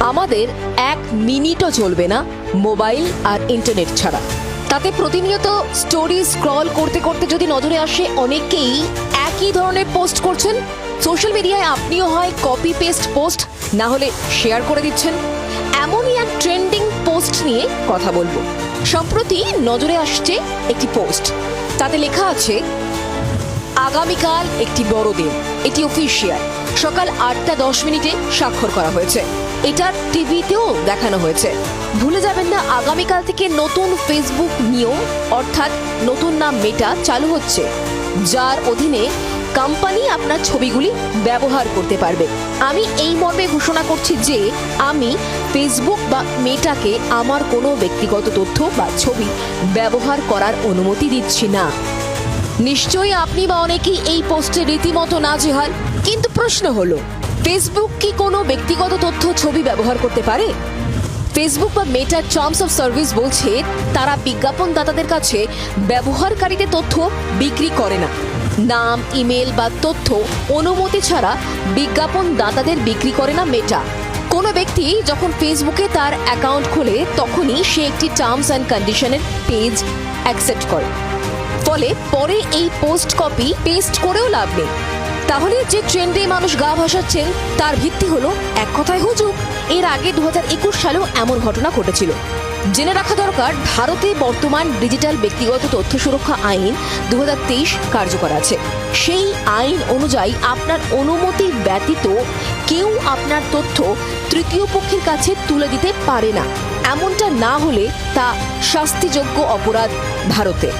আমাদের এক মিনিটও চলবে না মোবাইল আর ইন্টারনেট ছাড়া। তাতে প্রতিনিয়ত স্টোরি স্ক্রল করতে করতে যদি নজরে আসে, অনেকেই একই ধরনের পোস্ট করছেন। সোশ্যাল মিডিয়ায় আপনিও হয় কপি পেস্ট পোস্ট, না হলে শেয়ার করে দিচ্ছেন। এমনই এক ট্রেন্ডিং পোস্ট নিয়ে কথা বলব। সম্প্রতি নজরে আসছে একটি পোস্ট। তাতে লেখা আছে আগামীকাল একটি বড় দিন, এটি অফিসিয়াল সকাল আটটা দশ মিনিটে স্বাক্ষর করা হয়েছে। এটা টিভিতেও দেখানো হয়েছে। ভুলে যাবেন না, আগামীকাল থেকে নতুন ফেসবুক নিয়ম অর্থাৎ নতুন নাম মেটা চালু হচ্ছে। যার অধীনে কোম্পানি আপনার ছবিগুলি ব্যবহার করতে পারবে। আমি এই মর্মে ঘোষণা করছি যে, আমি ফেসবুক বা মেটাকে আমার কোনো ব্যক্তিগত তথ্য বা ছবি ব্যবহার করার অনুমতি দিচ্ছি না। নিশ্চয়ই আপনি বা অনেকেই এই পোস্টে রীতিমতো নাজেহাল। কিন্তু প্রশ্ন হলো ফেসবুক কি কোনো ব্যক্তিগত তথ্য ছবি ব্যবহার করতে পারে? ফেসবুক বা মেটার টার্মস অফ সার্ভিস বলছে, তারা বিজ্ঞাপনদাতাদের কাছে ব্যবহারকারীদের তথ্য বিক্রি করে না। নাম, ইমেল বা তথ্য অনুমতি ছাড়া বিজ্ঞাপনদাতাদের বিক্রি করে না মেটা কোনো ব্যক্তি যখন ফেসবুকে তার অ্যাকাউন্ট খোলে, তখনই সে একটি টার্মস অ্যান্ড কন্ডিশনের পেজ অ্যাকসেপ্ট করে। ফলে পরে এই পোস্ট কপি পেস্ট করেও লাভ নেই। তাহলে যে ট্রেন্ডে মানুষ গা ভাসাচ্ছেন, তার ভিত্তি হলো এক কথায় হুজুক এর আগে দু হাজার একুশ সালেও এমন ঘটনা ঘটেছিল। জেনে রাখা দরকার, ভারতে বর্তমান ডিজিটাল ব্যক্তিগত তথ্য সুরক্ষা আইন দুহাজার তেইশ কার্যকর আছে। সেই আইন অনুযায়ী আপনার অনুমতি ব্যতীত কেউ আপনার তথ্য তৃতীয় পক্ষের কাছে তুলে দিতে পারে না। এমনটা না হলে তা শাস্তিযোগ্য অপরাধ ভারতে।